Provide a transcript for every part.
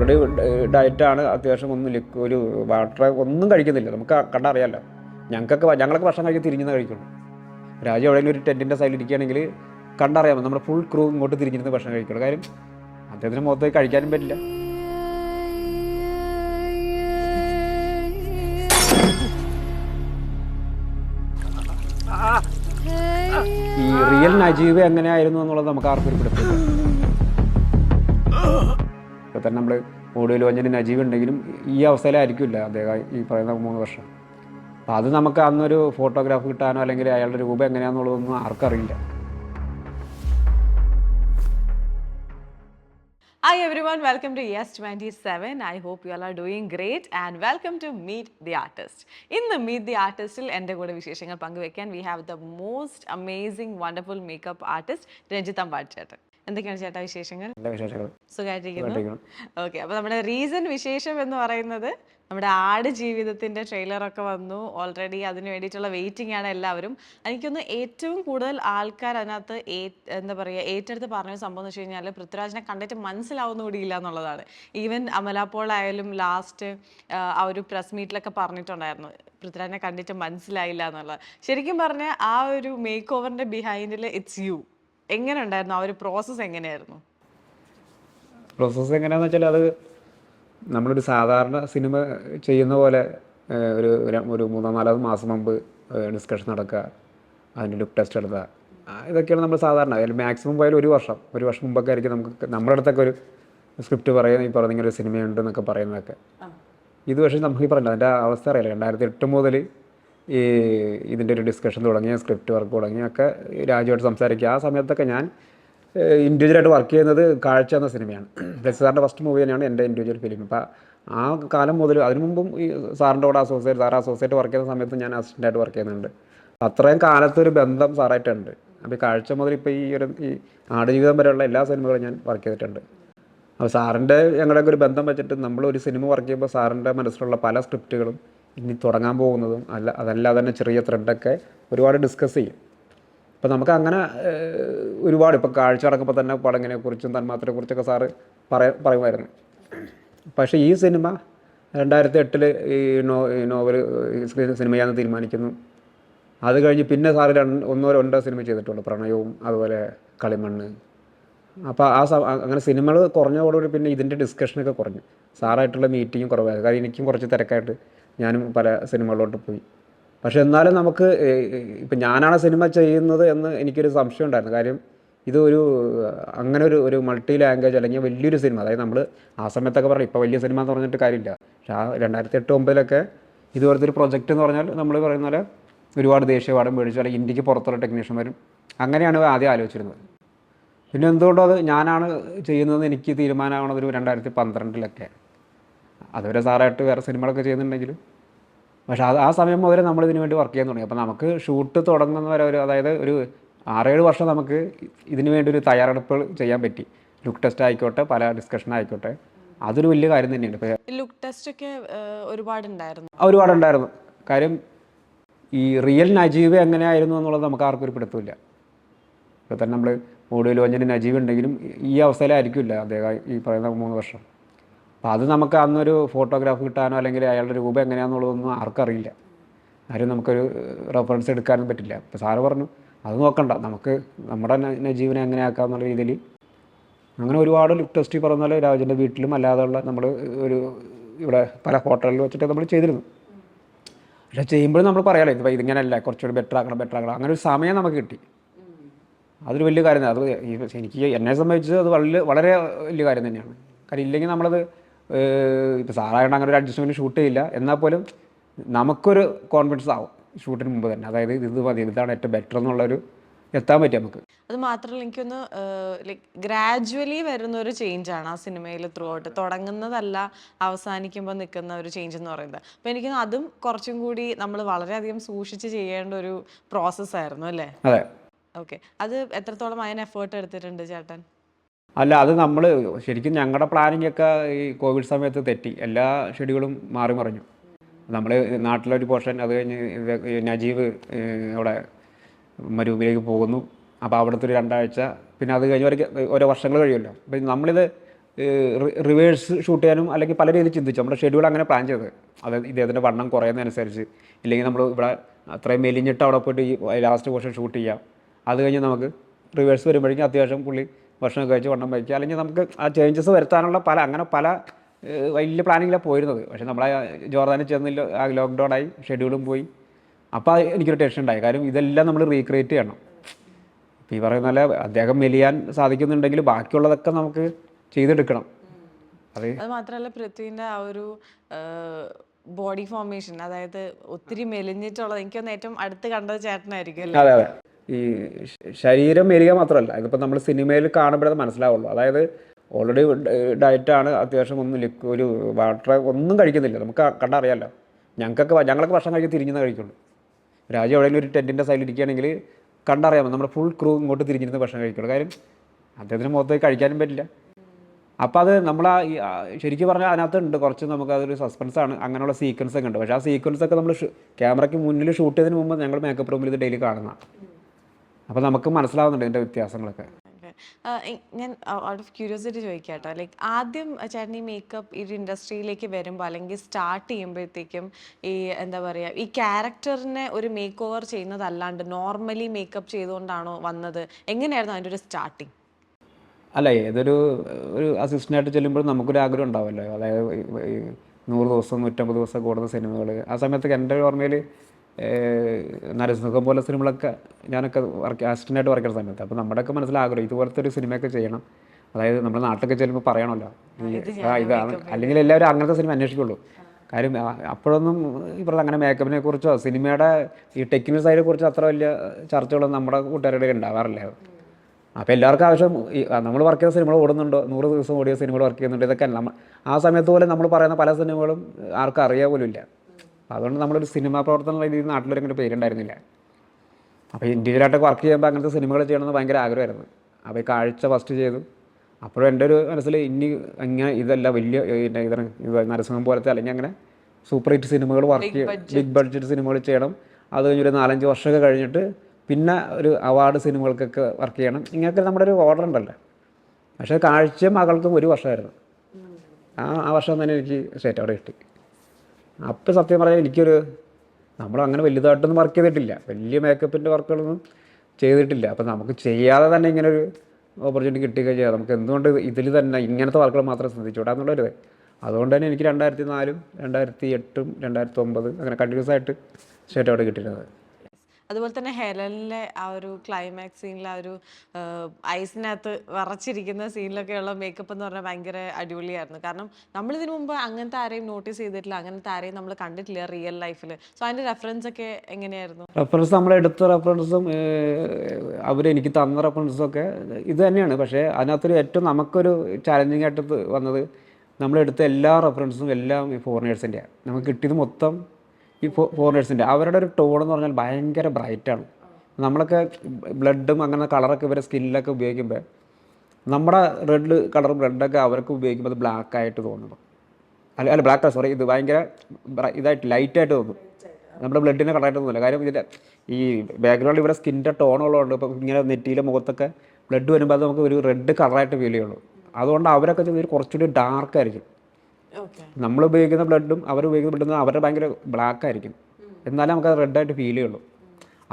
Already ഡയറ്റാണ് അത്യാവശ്യം ഒന്നും ലിക് ഒരു വാട്ടർ ഒന്നും കഴിക്കുന്നില്ല. നമുക്ക് കണ്ടറിയാമല്ലോ ഞങ്ങൾക്കൊക്കെ ഞങ്ങളൊക്കെ ഭക്ഷണം കഴിച്ച് തിരിഞ്ഞെന്ന് കഴിക്കുള്ളൂ. രാജു എവിടെയെങ്കിലും ഒരു ടെന്റിന്റെ സൈഡിൽ ഇരിക്കുകയാണെങ്കിൽ കണ്ടറിയാമോ നമ്മുടെ ഫുൾ ക്രൂ ഇങ്ങോട്ട് തിരിഞ്ഞിരുന്ന് ഭക്ഷണം കഴിക്കുള്ളൂ. കാര്യം അദ്ദേഹത്തിന് മുഖത്തേക്ക് കഴിക്കാനും പറ്റില്ല. ഈ റിയൽ നജീബ് എങ്ങനെയായിരുന്നു എന്നുള്ളത് നമുക്ക് ആർക്കും ഒരു പിടുത്തമില്ല. ഇപ്പൊ തന്നെ നമ്മൾ ഓഡിയോയിൽ വഞ്ഞൊരു നജീബ് ഉണ്ടെങ്കിലും ഈ അവസ്ഥയിലായിരിക്കില്ല അദ്ദേഹം ഈ പറയുന്ന മൂന്ന് വർഷം അപ്പം അത് നമുക്ക് അന്നൊരു ഫോട്ടോഗ്രാഫ് കിട്ടാനോ അല്ലെങ്കിൽ അയാളുടെ രൂപം എങ്ങനെയാണെന്നുള്ളതൊന്നും ആർക്കും അറിയില്ല Hi everyone, welcome to ES27. I hope you all are doing great and welcome to Meet the Artist. ഇന്ന് മീറ്റ് ദി ആർട്ടിസ്റ്റിൽ എന്റെ കൂടെ വിശേഷങ്ങൾ പങ്കുവെക്കാൻ we have the most amazing wonderful makeup artist Ranjith Ambady ചേട്ടൻ എന്തൊക്കെയാണ് ചേട്ടാ വിശേഷങ്ങൾ? സുഖമായിട്ടിരിക്കുന്നു. ഓക്കെ അപ്പോൾ നമ്മുടെ റീസൺ വിശേഷം എന്ന് പറയുന്നത് നമ്മുടെ ആട് ജീവിതത്തിന്റെ ട്രെയിലർ ഒക്കെ വന്നു. ഓൾറെഡി അതിന് വേണ്ടിയിട്ടുള്ള വെയിറ്റിംഗ് ആണ് എല്ലാവരും. എനിക്കൊന്ന് ഏറ്റവും കൂടുതൽ ആൾക്കാർ അതിനകത്ത് എന്താ പറയുക ഏറ്റെടുത്ത് പറഞ്ഞ സംഭവം എന്ന് വെച്ച് കഴിഞ്ഞാൽ പൃഥ്വിരാജിനെ കണ്ടിട്ട് മനസ്സിലാവുന്ന കൂടിയില്ല എന്നുള്ളതാണ്. ഈവൻ അമലാപ്പോൾ ആയാലും ലാസ്റ്റ് ആ ഒരു പ്രസ് മീറ്റിലൊക്കെ പറഞ്ഞിട്ടുണ്ടായിരുന്നു. പൃഥ്വിരാജിനെ കണ്ടിട്ട് മനസ്സിലായില്ല എന്നുള്ളത്. ശരിക്കും പറഞ്ഞാൽ ആ ഒരു മേക്ക് ഓവറിന്റെ ബിഹൈൻഡിൽ ഇറ്റ്സ് യു എങ്ങനെ ഉണ്ടായിരുന്നു ആ ഒരു പ്രോസസ്സ് എങ്ങനെയായിരുന്നു? പ്രോസസ്സ് എങ്ങനെയാണെന്ന് വെച്ചാൽ അത് നമ്മളൊരു സാധാരണ സിനിമ ചെയ്യുന്ന പോലെ ഒരു ഒരു മൂന്നോ നാലോ മാസം മുമ്പ് ഡിസ്കഷൻ നടക്കുക അതിന്റെ ലുക്ക് ടെസ്റ്റ് എടുക്കുക. ഇതൊക്കെയാണ് നമ്മൾ സാധാരണ. അതിൽ മാക്സിമം പോയാലും ഒരു വർഷം. ഒരു വർഷം മുമ്പൊക്കെ ആയിരിക്കും നമുക്ക് നമ്മുടെ അടുത്തൊക്കെ ഒരു സ്ക്രിപ്റ്റ് പറയുന്ന ഈ പറഞ്ഞ ഇങ്ങനെ ഒരു സിനിമയുണ്ട് എന്നൊക്കെ പറയുന്നതൊക്കെ. ഇത് പക്ഷേ നമുക്ക് ഈ പറഞ്ഞില്ല. അതിന്റെ അവസ്ഥ അറിയില്ല. രണ്ടായിരത്തി എട്ട് മുതൽ ഈ ഇതിന്റെ ഒരു ഡിസ്കഷൻ തുടങ്ങിയ സ്ക്രിപ്റ്റ് വർക്ക് തുടങ്ങിയൊക്കെ രാജുവായിട്ട് സംസാരിക്കുക. ആ സമയത്തൊക്കെ ഞാൻ ഇൻഡിവിജ്വലായിട്ട് വർക്ക് ചെയ്യുന്നത് കാഴ്ച എന്ന സിനിമയാണ്. ബ്ലസ് സാറിന്റെ ഫസ്റ്റ് മൂവി തന്നെയാണ് എന്റെ ഇൻഡിവിജ്വൽ ഫിലിം അപ്പോൾ ആ കാലം മുതൽ അതിനു മുമ്പും ഈ സാറിന്റെ കൂടെ അസോസിയേറ്റ് സാർ അസോസിയേറ്റ് വർക്ക് ചെയ്യുന്ന സമയത്ത് ഞാൻ അസിസ്റ്റന്റായിട്ട് വർക്ക് ചെയ്യുന്നുണ്ട്. അത്രയും കാലത്തൊരു ബന്ധം സാറായിട്ടുണ്ട്. അപ്പോൾ ഈ കാഴ്ച മുതൽ ഇപ്പോൾ ഈ ഒരു ഈ ആടുജീവിതം വരെയുള്ള എല്ലാ സിനിമകളും ഞാൻ വർക്ക് ചെയ്തിട്ടുണ്ട്. അപ്പോൾ സാറിന്റെ ഞങ്ങളുടെയൊക്കെ ഒരു ബന്ധം വെച്ചിട്ട് നമ്മൾ ഒരു സിനിമ വർക്ക് ചെയ്യുമ്പോൾ സാറിന്റെ മനസ്സിലുള്ള പല സ്ക്രിപ്റ്റുകളും ഇനി തുടങ്ങാൻ പോകുന്നതും അല്ല അതല്ലാതെ തന്നെ ചെറിയ ത്രെഡൊക്കെ ഒരുപാട് ഡിസ്കസ് ചെയ്യും. അപ്പോൾ നമുക്ക് അങ്ങനെ ഒരുപാട് ഇപ്പോൾ കാഴ്ച അടക്കുമ്പോൾ തന്നെ പടങ്ങിനെക്കുറിച്ചും തന്മാത്രയെക്കുറിച്ചൊക്കെ സാറ് പറയ പറയുമായിരുന്നു. പക്ഷേ ഈ സിനിമ രണ്ടായിരത്തി എട്ടിൽ ഈ നോ നോവൽ സിനിമയാണെന്ന് തീരുമാനിക്കുന്നു. അത് കഴിഞ്ഞ് പിന്നെ സാറ് രണ്ട് ഒന്നോ രണ്ടോ സിനിമ ചെയ്തിട്ടുള്ളൂ. പ്രണയവും അതുപോലെ കളിമണ്ണ്. അപ്പോൾ ആ അങ്ങനെ സിനിമകൾ കുറഞ്ഞതോടുകൂടി പിന്നെ ഇതിന്റെ ഡിസ്കഷനൊക്കെ കുറഞ്ഞു. സാറായിട്ടുള്ള മീറ്റിങ്ങും കുറവായിരുന്നു. കാര്യം എനിക്കും കുറച്ച് തിരക്കായിട്ട് ഞാനും പല സിനിമകളിലോട്ട് പോയി. പക്ഷെ എന്നാലും നമുക്ക് ഇപ്പം ഞാനാണ് സിനിമ ചെയ്യുന്നത് എന്ന് എനിക്കൊരു സംശയം ഉണ്ടായിരുന്നു. കാര്യം ഇത് ഒരു അങ്ങനെ ഒരു ഒരു മൾട്ടി ലാംഗ്വേജ് അല്ലെങ്കിൽ വലിയൊരു സിനിമ അതായത് നമ്മൾ ആ സമയത്തൊക്കെ പറഞ്ഞു ഇപ്പോൾ വലിയ സിനിമ എന്ന് പറഞ്ഞിട്ട് കാര്യമില്ല. പക്ഷേ ആ രണ്ടായിരത്തി എട്ട് ഒമ്പതിലൊക്കെ ഇതുപോലത്തെ ഒരു പ്രൊജക്റ്റ് എന്ന് പറഞ്ഞാൽ നമ്മൾ പറയുന്ന പോലെ ഒരുപാട് ദേശീയപാഠം മേടിച്ചു അല്ലെങ്കിൽ ഇന്ത്യയ്ക്ക് പുറത്തുള്ള ടെക്നീഷ്യന്മാരും അങ്ങനെയാണ് ആദ്യം ആലോചിച്ചിരുന്നത്. പിന്നെ എന്തുകൊണ്ടും അത് ഞാനാണ് ചെയ്യുന്നതെന്ന് എനിക്ക് തീരുമാനമാണത് ഒരു രണ്ടായിരത്തി പന്ത്രണ്ടിലൊക്കെ. അതുവരെ സാറായിട്ട് വേറെ സിനിമകളൊക്കെ ചെയ്യുന്നുണ്ടെങ്കിലും പക്ഷെ അത് ആ സമയം മുതൽ നമ്മൾ ഇതിനു വേണ്ടി വർക്ക് ചെയ്യാൻ തുടങ്ങി. അപ്പോൾ നമുക്ക് ഷൂട്ട് തുടങ്ങുന്ന വരെ ഒരു അതായത് ഒരു ആറേഴ് വർഷം നമുക്ക് ഇതിനു വേണ്ടി ഒരു തയ്യാറെടുപ്പ് ചെയ്യാൻ പറ്റി. ലുക്ക് ടെസ്റ്റ് ആയിക്കോട്ടെ പല ഡിസ്കഷൻ ആയിക്കോട്ടെ. അതൊരു വലിയ കാര്യം തന്നെയാണ്. ഇപ്പോൾ ലുക്ക് ടെസ്റ്റ് ഒക്കെ ഒരുപാടുണ്ടായിരുന്നു. ഒരുപാടുണ്ടായിരുന്നു. കാര്യം ഈ റിയൽ നജീബ് എങ്ങനെയായിരുന്നു എന്നുള്ളത് നമുക്ക് ആർക്കും ഒരു പിടുത്തമില്ല ഇപ്പോൾ തന്നെ നമ്മൾ ഓഡിയോയിൽ ലോഞ്ചിന് നജീബ് ഉണ്ടെങ്കിലും ഈ അവസ്ഥയിലായിരിക്കില്ല അദ്ദേഹം ഈ പറയുന്ന മൂന്ന് വർഷം. അപ്പോൾ അത് നമുക്ക് അന്നൊരു ഫോട്ടോഗ്രാഫ് കിട്ടാനോ അല്ലെങ്കിൽ അയാളുടെ രൂപം എങ്ങനെയാണെന്നുള്ളതൊന്നും ആർക്കും അറിയില്ല ആരും നമുക്കൊരു റെഫറൻസ് എടുക്കാനും പറ്റില്ല. അപ്പോൾ സാറ് പറഞ്ഞു അത് നോക്കണ്ട. നമുക്ക് നമ്മുടെ ജീവനെ എങ്ങനെ ആക്കാമെന്നുള്ള രീതിയിൽ. അങ്ങനെ ഒരുപാട് ലുക്ക് ടെസ്റ്റ് പറഞ്ഞാൽ രാജന്റെ വീട്ടിലും അല്ലാതെയുള്ള നമ്മൾ ഒരു ഇവിടെ പല ഹോട്ടലിൽ വെച്ചിട്ട് നമ്മൾ ചെയ്തിരുന്നു. പക്ഷെ ചെയ്യുമ്പോഴും നമ്മൾ പറയാലോ ഇത് ഇതിങ്ങനെയല്ല കുറച്ചുകൂടി ബെറ്റർ ആക്കണം ബെറ്റർ ആക്കണം. അങ്ങനെ ഒരു സമയം നമുക്ക് കിട്ടി. അതൊരു വലിയ കാര്യം. അത് എനിക്ക് എന്നെ സംബന്ധിച്ച് അത് വളരെ വളരെ വലിയ കാര്യം തന്നെയാണ്. കാര്യം ഇല്ലെങ്കിൽ നമ്മളത് ഇപ്പോൾ സാറായിട്ട് അങ്ങനെ ഒരു അഡ്ജസ്റ്റ്മെന്റ് ഷൂട്ട് ചെയ്യില്ല. എന്നാൽ പോലും നമുക്കൊരു കോൺഫിഡൻസ് ആവും ഷൂട്ടിന് മുമ്പ് തന്നെ. അതായത് ഇത് മതി ഇതാണ് ഏറ്റവും ബെറ്റർ എന്നുള്ളൊരു എത്താൻ പറ്റും നമുക്ക്. അത് മാത്രമല്ല എനിക്കൊന്ന് ലൈക്ക് ഗ്രാജുവലി വരുന്ന ഒരു ചേഞ്ച് ആണ് ആ സിനിമയിൽ ത്രൂ ഔട്ട് തുടങ്ങുന്നതല്ല അവസാനിക്കുമ്പോൾ നിൽക്കുന്ന ഒരു ചേഞ്ച് എന്ന് പറയുന്നത്. അപ്പോൾ എനിക്ക് അതും കുറച്ചും കൂടി നമ്മൾ വളരെയധികം സൂക്ഷിച്ച് ചെയ്യേണ്ട ഒരു പ്രോസസ്സായിരുന്നു അല്ലേ? അതെ. ഓക്കെ അത് എത്രത്തോളം അതിന് എഫേർട്ട് എടുത്തിട്ടുണ്ട് ചേട്ടൻ? അല്ല അത് നമ്മൾ ശരിക്കും ഞങ്ങളുടെ പ്ലാനിങ് ഒക്കെ ഈ കോവിഡ് സമയത്ത് തെറ്റി. എല്ലാ ഷെഡ്യൂളും മാറി മറിഞ്ഞു. നമ്മൾ നാട്ടിലൊരു പോർഷൻ അത് കഴിഞ്ഞ് നജീബ് അവിടെ മരുഭൂമിയിലേക്ക് പോകുന്നു. അപ്പോൾ അവിടുത്തെ ഒരു രണ്ടാഴ്ച. പിന്നെ അത് കഴിഞ്ഞ് ഓരോ വർഷങ്ങൾ കഴിയുമല്ലോ. അപ്പം നമ്മളിത് റിവേഴ്സ് ഷൂട്ട് ചെയ്യാനും അല്ലെങ്കിൽ പല രീതിയിൽ ചിന്തിച്ചു. നമ്മുടെ ഷെഡ്യൂൾ അങ്ങനെ പ്ലാൻ ചെയ്തത്. അത് ഇദ്ദേഹത്തിന്റെ വണ്ണം കുറയുന്നതനുസരിച്ച് ഇല്ലെങ്കിൽ നമ്മൾ ഇവിടെ അത്രയും മെലിഞ്ഞിട്ട് അവിടെ പോയിട്ട് ഈ ലാസ്റ്റ് പോർഷൻ ഷൂട്ട് ചെയ്യാം. അത് കഴിഞ്ഞ് നമുക്ക് റിവേഴ്സ് വരുമ്പോഴേക്കും അത്യാവശ്യം പുള്ളി ഭക്ഷണം കഴിച്ച് വണ്ണം വയ്ക്കുക. അല്ലെങ്കിൽ നമുക്ക് ആ ചേഞ്ചസ് വരുത്താനുള്ള പല അങ്ങനെ പല വലിയ പ്ലാനിങ്ങിലാണ് പോയിരുന്നത്. പക്ഷേ നമ്മളെ ജോർദാനിൽ ചെന്നില്ല ആ ലോക്ക്ഡൗൺ ആയി ഷെഡ്യൂളും പോയി. അപ്പോൾ എനിക്കൊരു ടെൻഷൻ ഉണ്ടായി. കാര്യം ഇതെല്ലാം നമ്മൾ റീക്രിയേറ്റ് ചെയ്യണം. ഇപ്പോൾ ഈ പറയുന്ന പോലെ അദ്ദേഹം മെലിയാൻ സാധിക്കുന്നുണ്ടെങ്കിൽ ബാക്കിയുള്ളതൊക്കെ നമുക്ക് ചെയ്തെടുക്കണം. അത് അത് മാത്രമല്ല പൃഥ്വിന്റെ ആ ഒരു ബോഡി ഫോർമേഷൻ അതായത് ഒത്തിരി മെലിഞ്ഞിട്ടുള്ളത്. എനിക്കൊന്ന് ഏറ്റവും അടുത്ത് കണ്ടത് ചേട്ടനായിരിക്കും അല്ലേ അതെ അതെ. ഈ ശരീരം മെലിക മാത്രമല്ല ഇതിപ്പോൾ നമ്മൾ സിനിമയിൽ കാണുമ്പോഴത് മനസ്സിലാവുള്ളൂ. അതായത് ഓൾറെഡി ഡയറ്റാണ് അത്യാവശ്യം ഒന്നും ലിക്വ ഒരു വാട്ടർ ഒന്നും കഴിക്കുന്നില്ല. നമുക്ക് കണ്ടറിയാമല്ലോ ഞങ്ങൾക്കൊക്കെ ഞങ്ങളൊക്കെ ഭക്ഷണം കഴിച്ച് തിരിഞ്ഞു കഴിക്കുള്ളൂ. രാജ്യം എവിടെയെങ്കിലും ഒരു ടെന്റിന്റെ സൈഡിൽ ഇരിക്കുകയാണെങ്കിൽ കണ്ടറിയാമോ നമ്മുടെ ഫുൾ ക്രൂ ഇങ്ങോട്ട് തിരിഞ്ഞിരുന്ന് ഭക്ഷണം കഴിക്കുള്ളൂ. കാര്യം അദ്ദേഹത്തിന് മുഖത്ത് കഴിക്കാനും പറ്റില്ല. അപ്പോൾ അത് നമ്മൾ ആ ശരിക്കും പറഞ്ഞാൽ അതിനകത്ത് ഉണ്ട് കുറച്ച് നമുക്ക് അതൊരു സസ്പെൻസാണ് അങ്ങനെയുള്ള സീക്വൻസ് ഒക്കെ ഉണ്ട്. പക്ഷേ ആ സീക്വൻസ് ഒക്കെ നമ്മൾ ക്യാമറയ്ക്ക് മുന്നിൽ ഷൂട്ട് ചെയ്തതിന് മുമ്പ് ഞങ്ങൾ മേക്കപ്പ് റൂമിൽ ഇത് ഡെയിലി കാണുന്ന അപ്പോൾ നമുക്ക് മനസ്സിലാവുന്നുണ്ട് ഇതിന്റെ വ്യത്യാസങ്ങളൊക്കെ. ഞാൻ ഔട്ട് ഓഫ് ക്യൂരിയോസിറ്റി ചോദിക്കാട്ടോ. ലൈക്ക് ആദ്യം ചേട്ടൻ ഈ മേക്കപ്പ് ഈ ഒരു ഇൻഡസ്ട്രിയിലേക്ക് വരുമ്പോൾ അല്ലെങ്കിൽ സ്റ്റാർട്ട് ചെയ്യുമ്പോഴത്തേക്കും ഈ എന്താ പറയുക ഈ ക്യാരക്ടറിനെ ഒരു മേക്ക് ഓവർ ചെയ്യുന്നതല്ലാണ്ട് നോർമലി മേക്കപ്പ് ചെയ്തുകൊണ്ടാണോ വന്നത്? എങ്ങനെയായിരുന്നു അതിന്റെ ഒരു സ്റ്റാർട്ടിങ് അല്ല ഏതൊരു ഒരു അസിസ്റ്റന്റായിട്ട് ചെല്ലുമ്പോൾ നമുക്കൊരു ആഗ്രഹം ഉണ്ടാവുമല്ലോ. അതായത് നൂറ് ദിവസം നൂറ്റമ്പത് ദിവസം കൂടുന്ന സിനിമകൾ ആ സമയത്തൊക്കെ എന്റെ ഓർമ്മയിൽ നരസിംഹം പോലെ സിനിമകളൊക്കെ ഞാനൊക്കെ വർക്ക് അസിസ്റ്റന്റായിട്ട് വർക്ക് ചെയ്യുന്ന സമയത്ത്. അപ്പോൾ നമ്മുടെയൊക്കെ മനസ്സിലാഗ്രഹം ഇതുപോലത്തെ ഒരു സിനിമയൊക്കെ ചെയ്യണം. അതായത് നമ്മുടെ നാട്ടിലൊക്കെ ചെല്ലുമ്പോൾ പറയണമല്ലോ ആ ഇതാണ് അല്ലെങ്കിൽ എല്ലാവരും അങ്ങനത്തെ സിനിമ അന്വേഷിക്കുള്ളൂ. കാര്യം അപ്പോഴൊന്നും ഇപ്പോഴത്തെ അങ്ങനെ മേക്കപ്പിനെ കുറിച്ചോ സിനിമയുടെ ഈ ടെക്നിക്കൽ സൈഡിനെ കുറിച്ചോ അത്ര വലിയ ചർച്ചകളൊന്നും നമ്മുടെ കൂട്ടുകാരുടെ ഉണ്ടാവാറില്ല. അപ്പോൾ എല്ലാവർക്കും ആവശ്യം നമ്മൾ വർക്ക് ചെയ്ത സിനിമകൾ ഓടുന്നുണ്ടോ? നൂറ് ദിവസം ഓടിയ സിനിമകൾ വർക്ക് ചെയ്യുന്നുണ്ടോ? ഇതൊക്കെ നമ്മൾ ആ സമയത്ത് പോലെ നമ്മൾ പറയുന്ന പല സിനിമകളും ആർക്കും അറിയാൻ പോലും ഇല്ല. അതുകൊണ്ട് നമ്മളൊരു സിനിമാ പ്രവർത്തന രീതിയിൽ നാട്ടിലൊരു അങ്ങനെ പേരുണ്ടായിരുന്നില്ല. അപ്പോൾ ഇൻഡിവിജ്വലായിട്ട് വർക്ക് ചെയ്യുമ്പോൾ അങ്ങനത്തെ സിനിമകൾ ചെയ്യണമെന്ന് ഭയങ്കര ആഗ്രഹമായിരുന്നു. അപ്പോൾ ഈ കാഴ്ച ഫസ്റ്റ് ചെയ്തു. അപ്പോഴും എന്റെ ഒരു മനസ്സിൽ ഇനി ഇങ്ങനെ ഇതല്ല വലിയ ഇതിന്റെ ഇതാണ് ഇത് നരസിംഹം പോലത്തെ അല്ലെങ്കിൽ അങ്ങനെ സൂപ്പർ ഹിറ്റ് സിനിമകൾ വർക്ക് ചെയ്യും ബിഗ് ബഡ്ജറ്റ് സിനിമകൾ ചെയ്യണം. അത് കഴിഞ്ഞൊരു നാലഞ്ച് വർഷമൊക്കെ കഴിഞ്ഞിട്ട് പിന്നെ ഒരു അവാർഡ് സിനിമകൾക്കൊക്കെ വർക്ക് ചെയ്യണം. ഇങ്ങനെയൊക്കെ നമ്മുടെ ഒരു ഓർഡർ ഉണ്ടല്ലോ. പക്ഷേ കാഴ്ച മകൾക്കും ഒരു വർഷമായിരുന്നു. ആ ആ വർഷം തന്നെ എനിക്ക് സ്റ്റേറ്റ് അവിടെ കിട്ടി. അപ്പോൾ സത്യം പറഞ്ഞാൽ എനിക്കൊരു നമ്മൾ അങ്ങനെ വലുതായിട്ടൊന്നും വർക്ക് ചെയ്തിട്ടില്ല. വലിയ മേക്കപ്പിന്റെ വർക്കുകളൊന്നും ചെയ്തിട്ടില്ല. അപ്പം നമുക്ക് ചെയ്യാതെ തന്നെ ഇങ്ങനെ ഒരു ഓപ്പർച്യൂണിറ്റി കിട്ടുകയും നമുക്ക് എന്തുകൊണ്ട് ഇതിൽ തന്നെ ഇങ്ങനത്തെ വർക്കുകൾ മാത്രം ശ്രദ്ധിച്ചൂടാ എന്നുള്ളൊരു അതുകൊണ്ട് തന്നെ എനിക്ക് രണ്ടായിരത്തി നാലും രണ്ടായിരത്തി എട്ടും രണ്ടായിരത്തി ഒമ്പത് അങ്ങനെ കണ്ടിന്യൂസ് ആയിട്ട് സ്റ്റേറ്റ് അവിടെ കിട്ടിയിരുന്നത്. അതുപോലെ തന്നെ ഹെലനിലെ ആ ഒരു ക്ലൈമാക്സ് സീനിലെ ആ ഒരു ഐസിനകത്ത് വറച്ചിരിക്കുന്ന സീനിലൊക്കെയുള്ള മേക്കപ്പ് എന്ന് പറഞ്ഞാൽ ഭയങ്കര അടിപൊളിയായിരുന്നു. കാരണം നമ്മൾ ഇതിനു മുമ്പ് അങ്ങനത്തെ ആരെയും നോട്ടീസ് ചെയ്തിട്ടില്ല. അങ്ങനത്തെ ആരെയും നമ്മൾ കണ്ടിട്ടില്ല റിയൽ ലൈഫിൽ സോ അതിന്റെ റെഫറൻസ് ഒക്കെ എങ്ങനെയായിരുന്നു? റെഫറൻസ് നമ്മൾ എടുത്ത റെഫറൻസും അവരെനിക്ക് തന്ന റെഫറൻസും ഒക്കെ ഇത് തന്നെയാണ്. പക്ഷേ അതിനകത്തൊരു ഏറ്റവും നമുക്കൊരു ചാലഞ്ചിങ് ആയിട്ട് വന്നത് നമ്മളെടുത്ത എല്ലാ റെഫറൻസും എല്ലാം ഫോറിനേഴ്സിന്റെയാണ് നമുക്ക് കിട്ടിയത് മൊത്തം ഈ ഫോറിനേഴ്സിന്റെ അവരുടെ ഒരു ടോൺ എന്ന് പറഞ്ഞാൽ ഭയങ്കര ബ്രൈറ്റാണ് നമ്മളൊക്കെ ബ്ലഡും അങ്ങനെ കളറൊക്കെ ഇവരെ സ്കിന്നിലൊക്കെ ഉപയോഗിക്കുമ്പോൾ നമ്മുടെ റെഡ് കളർ ബ്ലഡൊക്കെ അവർക്ക് ഉപയോഗിക്കുമ്പോൾ അത് ബ്ലാക്ക് ആയിട്ട് തോന്നുന്നു. അല്ല അല്ല ബ്ലാക്ക് സോറി ഇത് ഭയങ്കര ഇതായിട്ട് ലൈറ്റായിട്ട് തോന്നും. നമ്മുടെ ബ്ലഡിനെ കളറായിട്ട് തോന്നില്ല. കാര്യം ഇതിന്റെ ഈ ബാക്ക്ഗ്രൗണ്ട് ഇവിടെ സ്കിന്റെ ടോൺ ഉള്ളതുകൊണ്ട് ഇപ്പം ഇങ്ങനെ നെറ്റിയിലെ മുഖത്തൊക്കെ ബ്ലഡ് വരുമ്പോൾ അത് നമുക്ക് ഒരു റെഡ് കളറായിട്ട് ഫീൽ ചെയ്യുള്ളൂ. അതുകൊണ്ട് അവരൊക്കെ കുറച്ചുകൂടി ഡാർക്ക് ആയിരിക്കും. ഓക്കെ നമ്മൾ ഉപയോഗിക്കുന്ന ബ്ലഡും അവർ ഉപയോഗിക്കുന്ന ബ്ലഡും അവരുടെ ഭയങ്കര ബ്ലാക്ക് ആയിരിക്കും. എന്നാലേ നമുക്ക് അത് റെഡ് ആയിട്ട് ഫീൽ ചെയ്യുള്ളൂ.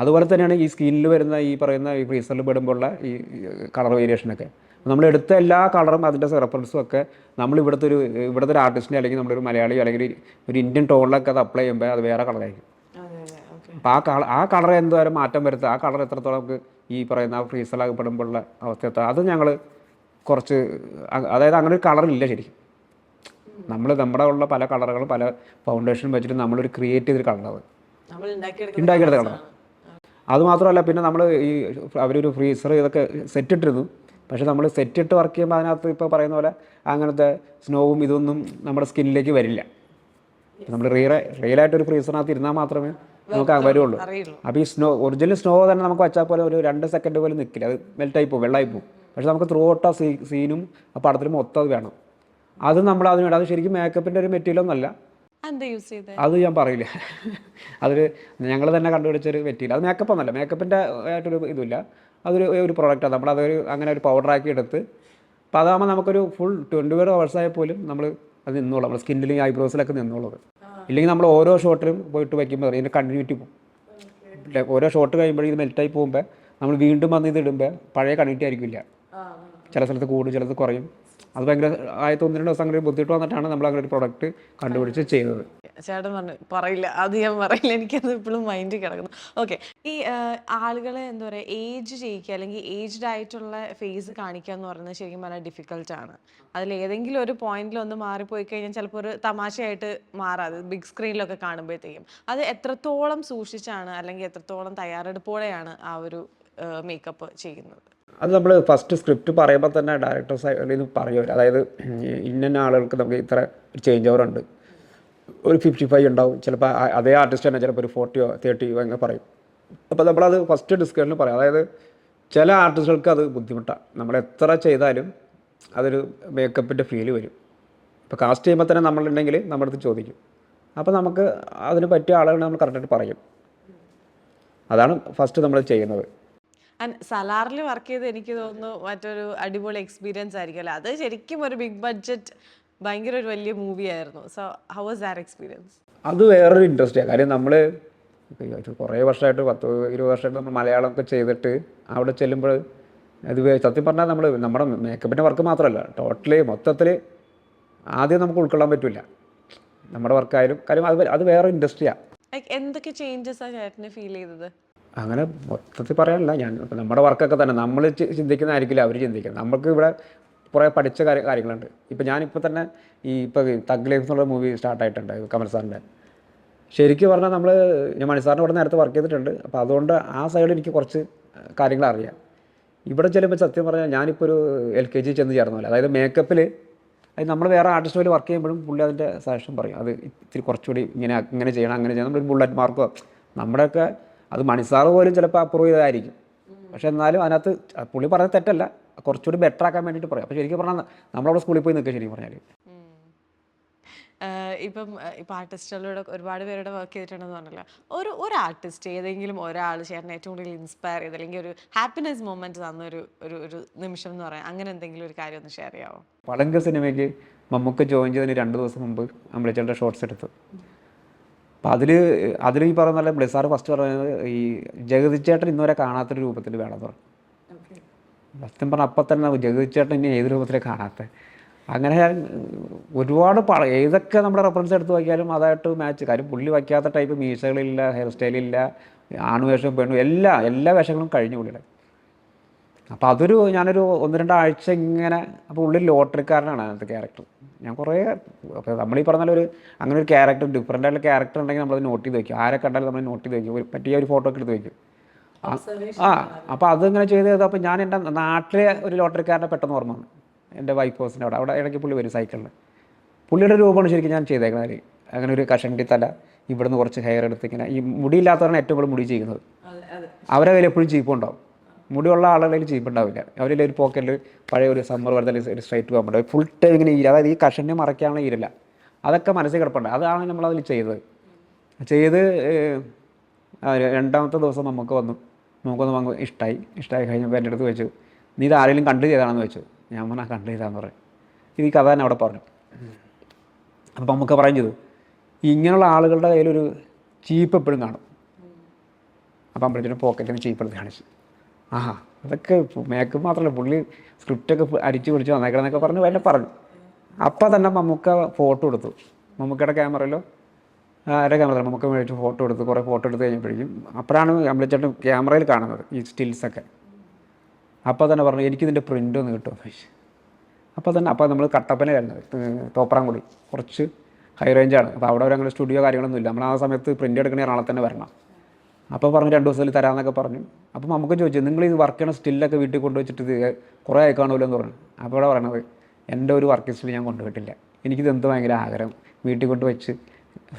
അതുപോലെ തന്നെയാണ് ഈ സ്കിന്നിൽ വരുന്ന ഈ പറയുന്ന ഈ ഫ്രീസറിൽ പെടുമ്പോഴുള്ള ഈ കളർ വേരിയേഷനൊക്കെ നമ്മൾ എടുത്ത എല്ലാ കളറും അതിന്റെ റെഫറൻസും ഒക്കെ നമ്മൾ ഇവിടുത്തെ ഒരു ഇവിടുത്തെ ഒരു ആർട്ടിസ്റ്റിനെ അല്ലെങ്കിൽ നമ്മുടെ ഒരു മലയാളി അല്ലെങ്കിൽ ഒരു ഇന്ത്യൻ ടോണിലൊക്കെ അത് അപ്ലൈ ചെയ്യുമ്പോൾ അത് വേറെ കളറായിരിക്കും അപ്പോൾ ആ കളർ ആ കളർ എന്തോരം മാറ്റം വരുത്തുക ആ കളർ എത്രത്തോളം നമുക്ക് ഈ പറയുന്ന ഫ്രീസറിലാകപ്പെടുമ്പോഴുള്ള അവസ്ഥ അത് ഞങ്ങൾ കുറച്ച് അതായത് അങ്ങനെ ഒരു കളറില്ല ശരിക്കും. നമ്മൾ നമ്മുടെ ഉള്ള പല കളറുകളും പല ഫൗണ്ടേഷൻ വെച്ചിട്ട് നമ്മളൊരു ക്രിയേറ്റ് ചെയ്തൊരു കളറാണ് ഉണ്ടാക്കിയെടുത്ത കളർ അത് മാത്രമല്ല പിന്നെ നമ്മൾ ഈ അവരൊരു ഫ്രീസർ ഇതൊക്കെ സെറ്റ് ഇട്ടിരുന്നു. പക്ഷേ നമ്മൾ സെറ്റ് ഇട്ട് വർക്ക് ചെയ്യുമ്പോൾ അതിനകത്ത് ഇപ്പോൾ പറയുന്ന പോലെ അങ്ങനത്തെ സ്നോവും ഇതൊന്നും നമ്മുടെ സ്കിന്നിലേക്ക് വരില്ല. നമ്മൾ റിയൽ റിയലായിട്ടൊരു ഫ്രീസറിനകത്ത് ഇരുന്നാൽ മാത്രമേ നമുക്ക് വരുള്ളൂ. അപ്പോൾ ഈ സ്നോ ഒറിജിനൽ സ്നോ തന്നെ നമുക്ക് വെച്ചാൽ പോലെ ഒരു രണ്ട് സെക്കൻഡ് പോലും നിൽക്കില്ല അത് മെൽറ്റായി പോകും വെള്ളമായി പോകും. പക്ഷേ നമുക്ക് ത്രൂ ഔട്ട് ആ സീ സീനും ആ പടത്തിലും മൊത്തം അത് വേണം. അത് നമ്മൾ അതിന് അത് ശരിക്കും മേക്കപ്പിന്റെ ഒരു മെറ്റീരിയൽ ഒന്നല്ല. അത് ഞാൻ പറയില്ല. അതൊരു ഞങ്ങൾ തന്നെ കണ്ടുപിടിച്ചൊരു മെറ്റീരിയൽ അത് മേക്കപ്പ് ഒന്നല്ല. മേക്കപ്പിന്റെ ആയിട്ടൊരു ഇതില്ല. അതൊരു ഒരു പ്രോഡക്റ്റാണ് നമ്മളതൊരു അങ്ങനെ ഒരു പൗഡർ ആക്കി എടുത്ത് അപ്പോൾ അതാകുമ്പോൾ നമുക്കൊരു ഫുൾ ട്വന്റി ഫോർ അവേഴ്സ് ആയാൽ പോലും നമ്മൾ അത് നിന്നോളാം. നമ്മുടെ സ്കിന്നിലും ഐബ്രോസിലൊക്കെ നിന്നോളൂ ഇല്ലെങ്കിൽ നമ്മൾ ഓരോ ഷോട്ടിലും പോയിട്ട് വയ്ക്കുമ്പോൾ ഇതിന്റെ കണ്ടിന്യൂറ്റി പോകും ഓരോ ഷോട്ട് കഴിയുമ്പോൾ ഇത് മെൽറ്റായി പോകുമ്പോൾ നമ്മൾ വീണ്ടും വന്ന് ഇത് ഇടുമ്പോൾ പഴയ കണ്ടിന്യൂറ്റി ആയിരിക്കില്ല. ചില സ്ഥലത്ത് കൂടും ചിലത് കുറയും. അത് ഭയങ്കര ആയിരത്തി ഒന്ന് രണ്ട് ദിവസം അങ്ങനെ ബുദ്ധിമുട്ട് വന്നിട്ടാണ് നമ്മൾ അങ്ങനെ ഒരു പ്രൊഡക്റ്റ് കണ്ടുപിടിച്ച് ചെയ്തത് ചേട്ടൻ പറഞ്ഞു പറയില്ല അത് ഞാൻ പറയില്ല എനിക്കത് ഇപ്പോഴും മൈൻഡിൽ കിടക്കുന്നു. ഓക്കെ ഈ ആളുകളെ എന്താ പറയുക ഏജ് ചെയ്യിക്കുക അല്ലെങ്കിൽ ഏജ്ഡ് ആയിട്ടുള്ള ഫേസ് കാണിക്കുക എന്ന് പറയുന്നത് ശരിക്കും പറഞ്ഞാൽ ഡിഫിക്കൽട്ടാണ് അതിൽ ഏതെങ്കിലും ഒരു പോയിന്റിൽ ഒന്ന് മാറിപ്പോയി കഴിഞ്ഞാൽ ചിലപ്പോൾ ഒരു തമാശയായിട്ട് മാറാതെ ബിഗ് സ്ക്രീനിലൊക്കെ കാണുമ്പോഴത്തേക്കും. അത് എത്രത്തോളം സൂക്ഷിച്ചാണ് അല്ലെങ്കിൽ എത്രത്തോളം തയ്യാറെടുപ്പോടെയാണ് ആ ഒരു മേക്കപ്പ് ചെയ്യുന്നത്? അത് നമ്മൾ ഫസ്റ്റ് സ്ക്രിപ്റ്റ് പറയുമ്പോൾ തന്നെ ഡയറക്ടർ സൈഡിൽ നിന്ന് പറയും അതായത് ഇന്ന ആളുകൾക്ക് നമുക്ക് ഇത്ര ചേഞ്ച് ഓവർ ഉണ്ട്. ഒരു ഫിഫ്റ്റി ഫൈവ് ഉണ്ടാവും ചിലപ്പോൾ അതേ ആർട്ടിസ്റ്റ് തന്നെ ചിലപ്പോൾ ഒരു ഫോർട്ടിയോ തേർട്ടിയോ അങ്ങനെ പറയും. അപ്പോൾ നമ്മളത് ഫസ്റ്റ് ഡിസ്കഷനിൽ പറയാം. അതായത് ചില ആർട്ടിസ്റ്റുകൾക്ക് അത് ബുദ്ധിമുട്ടാണ് നമ്മൾ എത്ര ചെയ്താലും അതൊരു മേക്കപ്പിന്റെ ഫീൽ വരും. ഇപ്പോൾ കാസ്റ്റ് ചെയ്യുമ്പോൾ തന്നെ നമ്മളുണ്ടെങ്കിൽ നമ്മുടെ അടുത്ത് ചോദിക്കും. അപ്പോൾ നമുക്ക് അതിന് പറ്റിയ ആളുകൾ നമ്മൾ കറക്റ്റായിട്ട് പറയും. അതാണ് ഫസ്റ്റ് നമ്മൾ ചെയ്യുന്നത്. സലാറിൽ വർക്ക് ചെയ്ത് എനിക്ക് തോന്നുന്നു മറ്റൊരു അടിപൊളി എക്സ്പീരിയൻസ് ആയിരിക്കും അല്ലേ അത് ശരിക്കും ഒരു ബിഗ് ബഡ്ജറ്റ് ഭയങ്കര ഒരു വലിയ മൂവി ആയിരുന്നു. So how was that experience അത് വേറൊരു ഇൻട്രസ്റ്റാണ് കാര്യം നമ്മൾ കുറേ വർഷമായിട്ട് പത്ത് ഇരുപത് വർഷമായിട്ട് നമ്മൾ മലയാളമൊക്കെ ചെയ്തിട്ട് അവിടെ ചെല്ലുമ്പോൾ അത് സത്യം പറഞ്ഞാൽ നമ്മൾ നമ്മുടെ മേക്കപ്പിന്റെ വർക്ക് മാത്രമല്ല ടോട്ടലി മൊത്തത്തിൽ ആദ്യം നമുക്ക് ഉൾക്കൊള്ളാൻ പറ്റില്ല നമ്മുടെ വർക്കായാലും കാര്യം അത് അത് വേറെ ഇൻഡസ്ട്രിയാണ് എന്തൊക്കെ ചേഞ്ചസ് ആണ് ചേട്ടന് ഫീൽ ചെയ്തത്? അങ്ങനെ മൊത്തത്തിൽ പറയാനില്ല ഞാൻ നമ്മുടെ വർക്കൊക്കെ തന്നെ. നമ്മൾ ചിന്തിക്കുന്നതായിരിക്കില്ല അവർ ചിന്തിക്കുന്നത്. നമുക്ക് ഇവിടെ കുറേ പഠിച്ച കാര്യ കാര്യങ്ങളുണ്ട്. ഇപ്പം ഞാനിപ്പോൾ തന്നെ ഈ ഇപ്പോൾ തഗ് ലൈഫ് എന്നുള്ള മൂവി സ്റ്റാർട്ടായിട്ടുണ്ട് കമൽ സാറിന്റെ ശരിക്കും പറഞ്ഞാൽ നമ്മൾ ഞാൻ മണിസാറിന്റെ ഇവിടെ നേരത്തെ വർക്ക് ചെയ്തിട്ടുണ്ട്. അപ്പോൾ അതുകൊണ്ട് ആ സൈഡിൽ എനിക്ക് കുറച്ച് കാര്യങ്ങൾ അറിയാം. ഇവിടെ ചെല്ലുമ്പോൾ സത്യം പറഞ്ഞാൽ ഞാനിപ്പോൾ ഒരു എൽ കെ ജി ചെന്ന് ചേർന്ന പോലെ അതായത് മേക്കപ്പിൽ അത് നമ്മൾ വേറെ ആർട്ടിസ്റ്റുകൾ വർക്ക് ചെയ്യുമ്പോഴും പുള്ളി അതിന്റെ സജഷൻ പറയും. അത് ഇത്തിരി കുറച്ചുകൂടി ഇങ്ങനെ ഇങ്ങനെ ചെയ്യണം അങ്ങനെ ചെയ്യണം. നമ്മളൊരു ബുള്ളറ്റ് മാർക്കോ നമ്മുടെയൊക്കെ അത് മണിസാറ് പോലും ചിലപ്പോൾ അപ്രൂവ് ചെയ്തതായിരിക്കും. പക്ഷെ എന്നാലും അതിനകത്ത് പുള്ളി പറഞ്ഞത് തെറ്റല്ല. കുറച്ചുകൂടി ബെറ്റർ ആക്കാൻ വേണ്ടിയിട്ട് പറയും. അപ്പോൾ ശരിക്കും പറഞ്ഞാൽ നമ്മളവിടെ സ്കൂളിൽ പോയി നിൽക്കുക ശരിക്കും പറഞ്ഞാൽ ഇപ്പം ഇപ്പം ആർട്ടിസ്റ്റുകളിലൂടെ ഒരുപാട് പേരുടെ വർക്ക് ചെയ്തിട്ടുണ്ടെന്ന് പറഞ്ഞല്ലോ. ഒരു ഒരു ആർട്ടിസ്റ്റ് ഏതെങ്കിലും ഒരാൾ ചേട്ടനെ ഏറ്റവും കൂടുതൽ ഇൻസ്പയർ ചെയ്ത് അല്ലെങ്കിൽ ഒരു ഹാപ്പിനെസ് മൊമെന്റ് തന്ന ഒരു ഒരു ഒരു നിമിഷം എന്ന് പറയാം. അങ്ങനെ എന്തെങ്കിലും ഒരു കാര്യം ഒന്ന് ഷെയർ ചെയ്യാമോ പളങ്ക സിനിമയ്ക്ക് മമ്മൂക്ക് ജോയിൻ ചെയ്തതിന് രണ്ട് ദിവസം മുമ്പ് അമ്പലച്ചേട്ടന്റെ ഷോർട്സ് എടുത്തു. അപ്പോൾ അതിൽ അതിൽ ഈ പറയുന്ന പോലെ ബ്ലിസാർ ഫസ്റ്റ് പറയുന്നത് ഈ ജഗതി ചേട്ടൻ ഇന്നുവരെ കാണാത്തൊരു രൂപത്തിൽ വേണം പറഞ്ഞു. സത്യം പറഞ്ഞാൽ അപ്പം തന്നെ ജഗതി ചേട്ടൻ ഇനി ഏത് രൂപത്തിലേ കാണാത്ത? അങ്ങനെ ഒരുപാട് പട ഏതൊക്കെ നമ്മുടെ റെഫറൻസ് എടുത്ത് വയ്ക്കാലും അതായിട്ട് മാച്ച് കാര്യം പുള്ളി വയ്ക്കാത്ത ടൈപ്പ് മീശകളില്ല ഹെയർ സ്റ്റൈലില്ല ആണുവേഷം പെണ്ണും എല്ലാ എല്ലാ വേഷങ്ങളും കഴിഞ്ഞു പുള്ളിയുടെ. അപ്പോൾ അതൊരു ഞാനൊരു ഒന്ന് രണ്ടാഴ്ച ഇങ്ങനെ അപ്പോൾ ഉള്ളിൽ ലോട്ടറിക്കാരനാണ് അതിനകത്ത് ക്യാരക്ടർ ഞാൻ കുറേ അപ്പോൾ നമ്മളീ ഈ പറഞ്ഞ ഒരു അങ്ങനെ ഒരു ക്യാരക്ടർ ഡിഫറെന്റ് ആയിട്ടുള്ള ക്യാരക്ടർ ഉണ്ടെങ്കിൽ നമ്മളത് നോട്ട് ചെയ്ത് വയ്ക്കും ആരെ കണ്ടാലും നമ്മൾ നോട്ട് ചെയ്ത് വയ്ക്കും ഒരു പറ്റിയ ഒരു ഫോട്ടോ ഒക്കെ എടുത്ത് വയ്ക്കും ആ- അപ്പോൾ അതിങ്ങനെ ചെയ്ത് ചെയ്ത് അപ്പോൾ ഞാൻ എന്റെ നാട്ടിലെ ഒരു ലോട്ടറിക്കാരനെ പെട്ടെന്ന് ഓർമ്മ വന്നു. എന്റെ വൈഫ് ഹൗസിന്റെ അവിടെ. അവിടെ ഇടയ്ക്ക് പുള്ളി വരും സൈക്കിളിൽ പുള്ളിയുടെ രൂപമാണ് ശരിക്കും ഞാൻ ചെയ്തേക്കുന്നത് അങ്ങനെ ഒരു കഷണ്ടി തല ഇവിടുന്ന് കുറച്ച് ഹെയർ എടുത്ത് ഇങ്ങനെ ഈ മുടിയില്ലാത്തവരാണ് ഏറ്റവും കൂടുതൽ മുടി ചെയ്യുന്നത്. അവരെ കയ്യിൽ എപ്പോഴും ചീപ്പ് ഉണ്ടാവും മുടിയുള്ള ആളുകളിൽ ചീപ്പുണ്ടാവില്ല. അവരുടെ ഒരു പോക്കറ്റിൽ പഴയ ഒരു സമ്മർ വരുന്ന ഒരു സ്ട്രൈറ്റ് പോകാൻ ഫുൾ ടൈം ഇങ്ങനെ ഈര അതായത് ഈ കഷണ്ണി മറയ്ക്കാനുള്ള ഈരല്ല അതൊക്കെ മനസ്സിൽ കിടപ്പുണ്ട്. അതാണ് നമ്മളതിൽ ചെയ്തത്. ചെയ്ത് രണ്ടാമത്തെ ദിവസം നമുക്ക് വന്നു. നമുക്കൊന്ന് നമുക്ക് ഇഷ്ടമായി ഇഷ്ടമായി കഴിഞ്ഞപ്പോൾ എന്റെ അടുത്ത് വെച്ചു നീ ഇത് ആരെങ്കിലും കണ്ടു ചെയ്താണെന്ന് വെച്ചു ഞാൻ പറഞ്ഞാൽ കണ്ടു ചെയ്താന്ന് പറയും. ഇത് ഈ കഥ തന്നെ അവിടെ പറഞ്ഞു. അപ്പം നമുക്ക് പറയും ചെയ്തു ഇങ്ങനെയുള്ള ആളുകളുടെ കയ്യിലൊരു ചീപ്പ് എപ്പോഴും കാണും. അപ്പം അമ്പഴത്തേനും പോക്കറ്റിന് ചീപ്പ് എടുത്ത് കാണിച്ചു. ആഹാ അതൊക്കെ മേക്കപ്പ് മാത്രമല്ല പുള്ളി സ്ക്രിപ്റ്റൊക്കെ അടിച്ചു പിടിച്ച് വന്നേക്കണമെന്നൊക്കെ പറഞ്ഞ് എന്നെ പറഞ്ഞു. അപ്പം തന്നെ മമ്മൂക്ക ഫോട്ടോ എടുത്തു. മമ്മൂക്കയുടെ ക്യാമറയിലോ? ആരുടെ ക്യാമറ മമ്മൂക്ക മേടിച്ച് ഫോട്ടോ എടുത്ത് കുറേ ഫോട്ടോ എടുത്ത് കഴിഞ്ഞപ്പോഴേക്കും അപ്പോഴാണ് അമ്പലച്ചേട്ടൻ ക്യാമറയിൽ കാണുന്നത് ഈ സ്റ്റിൽസൊക്കെ അപ്പോൾ തന്നെ പറഞ്ഞു എനിക്കിതിന്റെ പ്രിന്റ് ഒന്ന് കിട്ടും? അപ്പോൾ തന്നെ അപ്പോൾ നമ്മൾ കട്ടപ്പന കഴിഞ്ഞത് തോപ്രാംകുടി. കുറച്ച് ഹൈ റേഞ്ചാണ് അപ്പോൾ അവിടെ ഒരു അങ്ങനെ സ്റ്റുഡിയോ കാര്യങ്ങളൊന്നും ഇല്ല നമ്മൾ ആ സമയത്ത് പ്രിന്റ് എടുക്കണ എറണാകുളത്ത് തന്നെ വരണം. അപ്പോൾ പറഞ്ഞു രണ്ട് ദിവസത്തിൽ തരാമെന്നൊക്കെ പറഞ്ഞു. അപ്പോൾ നമുക്ക് ചോദിച്ചു നിങ്ങൾ ഇത് വർക്ക് ചെയ്യണ സ്റ്റില്ലൊക്കെ വീട്ടിൽ കൊണ്ടുവച്ചിട്ട് ഇത് കുറേ ആയി കാണുമല്ലോ എന്ന് പറഞ്ഞു. അപ്പോൾ ഇവിടെ പറയണത് എന്റെ ഒരു വർക്ക് സ്റ്റിൽ ഞാൻ കൊണ്ടുപോയിട്ടില്ല എനിക്കിത് എന്ത് ഭയങ്കര ആഗ്രഹം? വീട്ടിൽ കൊണ്ട് വെച്ച്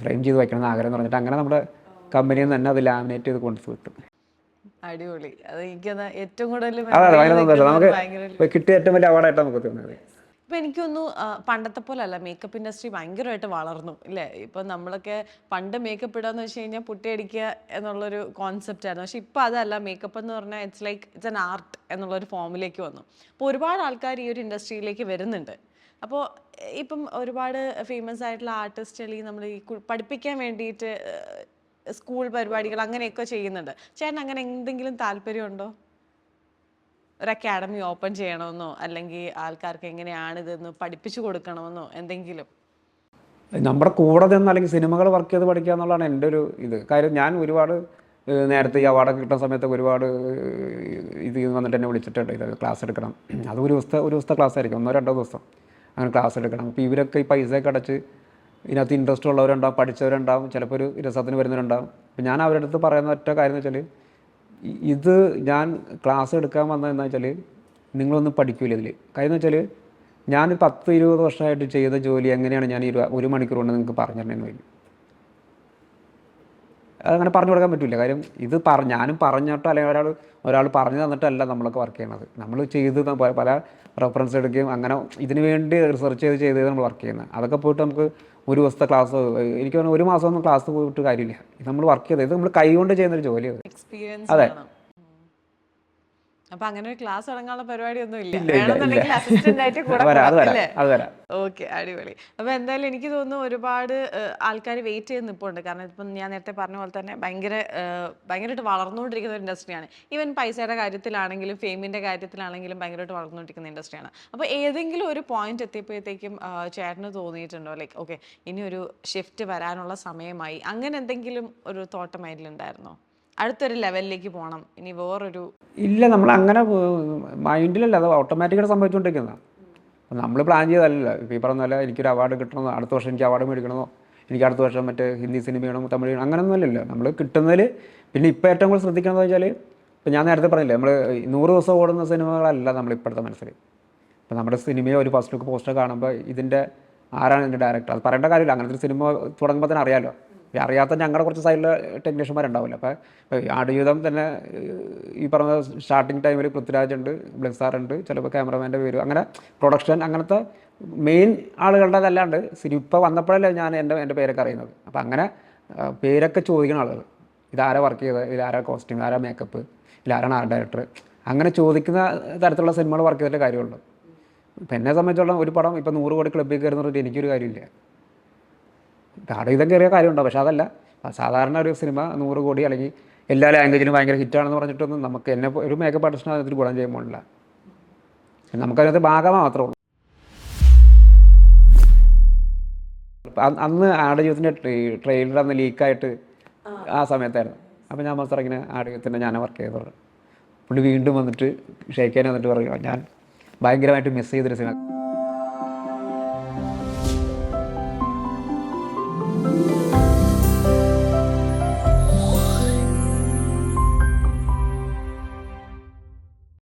ഫ്രെയിം ചെയ്ത് വയ്ക്കണം എന്ന് ആഗ്രഹം എന്ന് പറഞ്ഞിട്ട് അങ്ങനെ നമ്മുടെ കമ്പനിയിൽ നിന്ന് തന്നെ അത് ലാമിനേറ്റ് ചെയ്ത് കൊണ്ടു വിട്ടു. അടിപൊളി. അത് എനിക്ക് ഏറ്റവും കൂടുതൽ നമുക്ക് കിട്ടിയ ഏറ്റവും വലിയ അവാർഡായിട്ടാണ് നമുക്ക് തോന്നുന്നത് ഇപ്പം എനിക്കൊന്നു പണ്ടത്തെ പോലെ അല്ല മേക്കപ്പ് ഇൻഡസ്ട്രി ഭയങ്കരമായിട്ട് വളർന്നു ഇല്ലേ? ഇപ്പം നമ്മളൊക്കെ പണ്ട് മേക്കപ്പ് ഇടാന്ന് വെച്ച് കഴിഞ്ഞാൽ പുട്ടിയടിക്കുക എന്നുള്ളൊരു കോൺസെപ്റ്റ് ആയിരുന്നു. പക്ഷെ ഇപ്പം അതല്ല. മേക്കപ്പ് എന്ന് പറഞ്ഞാൽ it's like it's an art എന്നുള്ളൊരു ഫോമിലേക്ക് വന്നു. അപ്പോൾ ഒരുപാട് ആൾക്കാർ ഈ ഒരു ഇൻഡസ്ട്രിയിലേക്ക് വരുന്നുണ്ട്. അപ്പോൾ ഇപ്പം ഒരുപാട് ഫേമസ് ആയിട്ടുള്ള ആർട്ടിസ്റ്റ് അല്ലെങ്കിൽ നമ്മൾ ഈ പഠിപ്പിക്കാൻ വേണ്ടിയിട്ട് സ്കൂൾ പരിപാടികൾ അങ്ങനെയൊക്കെ ചെയ്യുന്നുണ്ട്. ചേട്ടൻ അങ്ങനെ എന്തെങ്കിലും താല്പര്യമുണ്ടോ? ഒരു അക്കാഡമി ഓപ്പൺ ചെയ്യണമെന്നോ അല്ലെങ്കിൽ ആൾക്കാർക്ക് എങ്ങനെയാണ് ഇതെന്ന് പഠിപ്പിച്ചു കൊടുക്കണമെന്നോ എന്തെങ്കിലും? നമ്മുടെ കൂടെ നിന്ന് അല്ലെങ്കിൽ സിനിമകൾ വർക്ക് ചെയ്ത് പഠിക്കുക എന്നുള്ളതാണ് എന്റെ ഒരു ഇത്. കാര്യം ഞാൻ ഒരുപാട് നേരത്തെ ഈ അവാർഡൊക്കെ കിട്ടുന്ന സമയത്ത് ഒരുപാട് ഇത് വന്നിട്ട് എന്നെ വിളിച്ചിട്ടുണ്ട്. ഇത് ക്ലാസ് എടുക്കണം. അത് ഒരു ദിവസത്തെ ഒരു ദിവസത്തെ ക്ലാസ് ആയിരിക്കും. ഒന്നോ രണ്ടോ ദിവസം അങ്ങനെ ക്ലാസ് എടുക്കണം. അപ്പോൾ ഇവരൊക്കെ ഈ പൈസയൊക്കെ അടച്ച് ഇതിനകത്ത് ഇൻട്രസ്റ്റ് ഉള്ളവരുണ്ടാവും പഠിച്ചവരുണ്ടാവും ചിലപ്പോൾ ഒരു രസത്തിന് വരുന്നവരുണ്ടാവും. അപ്പോൾ ഞാൻ അവരുടെ അടുത്ത് പറയുന്ന ഒറ്റ കാര്യം എന്ന് വെച്ചാൽ ഇത് ഞാൻ ക്ലാസ് എടുക്കാൻ വന്നതെന്ന് വെച്ചാൽ നിങ്ങളൊന്നും പഠിക്കൂല ഇതിൽ കാര്യം എന്ന് വെച്ചാൽ ഞാൻ പത്ത് ഇരുപത് വർഷമായിട്ട് ചെയ്ത ജോലി എങ്ങനെയാണ് ഞാൻ ഒരു മണിക്കൂർ കൊണ്ട് നിങ്ങൾക്ക് പറഞ്ഞു തരണമെന്ന് വരും അതങ്ങനെ പറഞ്ഞു കൊടുക്കാൻ പറ്റില്ല കാര്യം ഇത് പറ ഞാനും പറഞ്ഞിട്ടോ അല്ലെങ്കിൽ ഒരാൾ ഒരാൾ പറഞ്ഞു തന്നിട്ടല്ല നമ്മളൊക്കെ വർക്ക് ചെയ്യണത് നമ്മൾ ചെയ്ത് പല റെഫറൻസ് എടുക്കുകയും അങ്ങനെ ഇതിന് വേണ്ടി റിസർച്ച് ചെയ്ത് ചെയ്ത് നമ്മൾ വർക്ക് ചെയ്യുന്നത്. അതൊക്കെ പോയിട്ട് നമുക്ക് ഒരു ദിവസത്തെ ക്ലാസ് എനിക്ക് തോന്നുന്നു ഒരു മാസമൊന്നും ക്ലാസ് പോയിട്ട് കാര്യമില്ല. ഇത് നമ്മൾ വർക്ക് ചെയ്തത് നമ്മൾ കൈകൊണ്ട് ചെയ്യുന്ന ഒരു ജോലിയാണ് അതെ. അപ്പൊ അങ്ങനെ ഒരു ക്ലാസ് തുടങ്ങാനുള്ള പരിപാടി ഒന്നും ഇല്ല വേണമെന്നുണ്ടെങ്കിൽ അസിസ്റ്റന്റ് ആയിട്ട് കൂടെ ഓക്കെ അടിപൊളി. അപ്പൊ എന്തായാലും എനിക്ക് തോന്നുന്നു ഒരുപാട് ആൾക്കാർ വെയിറ്റ് ചെയ്ത് നിൽപ്പുണ്ട് കാരണം ഇപ്പം ഞാൻ നേരത്തെ പറഞ്ഞ പോലെ തന്നെ ഭയങ്കര ഭയങ്കരമായിട്ട് വളർന്നുകൊണ്ടിരിക്കുന്ന ഒരു ഇൻഡസ്ട്രിയാണ് ഈവൻ പൈസയുടെ കാര്യത്തിലാണെങ്കിലും ഫെയിമിന്റെ കാര്യത്തിലാണെങ്കിലും ഭയങ്കരമായിട്ട് വളർന്നുകൊണ്ടിരിക്കുന്ന ഇൻഡസ്ട്രിയാണ് അപ്പോൾ ഏതെങ്കിലും ഒരു പോയിന്റ് എത്തിയപ്പോഴത്തേക്കും ചേട്ടന് തോന്നിയിട്ടുണ്ടോ? ലൈക്ക് ഓക്കെ ഇനി ഒരു ഷിഫ്റ്റ് വരാനുള്ള സമയമായി. അങ്ങനെ എന്തെങ്കിലും ഒരു തോട്ടം മൈൻഡിലുണ്ടായിരുന്നോ അടുത്തൊരു ലെവലിലേക്ക് പോകണം ഇനി വേറൊരു ഇല്ല നമ്മൾ അങ്ങനെ മൈൻഡിലല്ല അത് ഓട്ടോമാറ്റിക്കായിട്ട് സംഭവിച്ചുകൊണ്ടിരിക്കുന്നതാണ് നമ്മൾ പ്ലാൻ ചെയ്തതല്ല ഈ പറഞ്ഞ പോലെ എനിക്കൊരു അവാർഡ് കിട്ടണമെന്നോ അടുത്ത വർഷം എനിക്ക് അവാർഡ് മേടിക്കണമെന്നോ എനിക്ക് അടുത്ത വർഷം മറ്റേ ഹിന്ദി സിനിമ ചെയ്യണം തമിഴ് ചെയ്യണം അങ്ങനെയൊന്നും അല്ലല്ലോ. നമ്മൾ കിട്ടുന്നതിൽ പിന്നെ ഇപ്പോൾ ഏറ്റവും കൂടുതൽ ശ്രദ്ധിക്കണമെന്ന് വെച്ചാൽ ഇപ്പോൾ ഞാൻ നേരത്തെ പറഞ്ഞില്ലേ നമ്മൾ നൂറ് ദിവസം ഓടുന്ന സിനിമകളല്ല നമ്മൾ ഇപ്പോഴത്തെ മനസ്സിൽ ഇപ്പോൾ നമ്മുടെ സിനിമയോ ഒരു ഫസ്റ്റ് ലുക്ക് പോസ്റ്റർ കാണുമ്പോൾ ഇതിന്റെ ആരാണ് ഇതിന്റെ ഡയറക്ടർ അത് പറയേണ്ട കാര്യമില്ല. അങ്ങനത്തെ ഒരു സിനിമ തുടങ്ങുമ്പോൾ തന്നെ അറിയാമല്ലോ അറിയാത്ത ഞങ്ങളുടെ കുറച്ച് സൈഡിൽ ടെക്നീഷ്യന്മാരുണ്ടാവില്ല അപ്പോൾ ആടുജീവിതം തന്നെ ഈ പറഞ്ഞ സ്റ്റാർട്ടിങ് ടൈമിൽ പൃഥ്വിരാജ് ഉണ്ട് ഉണ്ട് ചിലപ്പോൾ ക്യാമറമാന്റെ പേര് അങ്ങനെ പ്രൊഡക്ഷൻ അങ്ങനത്തെ മെയിൻ ആളുകളുടേതല്ലാണ്ട് സിനിമ ഇപ്പോൾ വന്നപ്പോഴല്ലേ ഞാൻ എന്റെ എന്റെ പേരൊക്കെ അറിയുന്നത്. അപ്പോൾ അങ്ങനെ പേരൊക്കെ ചോദിക്കുന്ന ആളുകൾ ഇതാരാ വർക്ക് ചെയ്തത്? ഇതാരാ കോസ്റ്റ്യൂം ആരാ മേക്കപ്പ് ഇതാരാണ് ആർട്ട് ഡയറക്ടർ അങ്ങനെ ചോദിക്കുന്ന തരത്തിലുള്ള സിനിമകൾ വർക്ക് ചെയ്തിട്ട് കാര്യമുള്ളൂ. ഇപ്പം എന്നെ സംബന്ധിച്ചോളം ഒരു പടം ഇപ്പം നൂറ് കോടി ക്ലബ്ബിൽ കയറുന്നവരുടെ എനിക്കൊരു കാര്യമില്ല. ഇതൊക്കെ കയറിയ കാര്യമുണ്ടോ? പക്ഷെ അതല്ല. സാധാരണ ഒരു സിനിമ നൂറ് കോടി അല്ലെങ്കിൽ എല്ലാ ലാംഗ്വേജിലും ഭയങ്കര ഹിറ്റാണെന്ന് പറഞ്ഞിട്ടൊന്നും നമുക്ക് എന്നെ ഒരു മേക്കപ്പ് ആർട്ടിസ്റ്റിന് അതിനകത്ത് ഗുണം ചെയ്യാൻ പോകില്ല നമുക്കതിനകത്ത് ഭാഗം മാത്രമേ ഉള്ളൂ. അന്ന് ആടജീവിതത്തിന്റെ ട്രെയിലർ അന്ന് ലീക്കായിട്ട് ആ. സമയത്തായിരുന്നു. അപ്പോൾ ഞാൻ മാത്രം ഇങ്ങനെ ആടുജീവിതത്തിന്റെ ഞാൻ വർക്ക് ചെയ്തത്. പുള്ളി വീണ്ടും വന്നിട്ട് ഷേക്കാൻ വന്നിട്ട് പറയുക ഞാൻ ഭയങ്കരമായിട്ട് മിസ് ചെയ്തൊരു സിനിമ.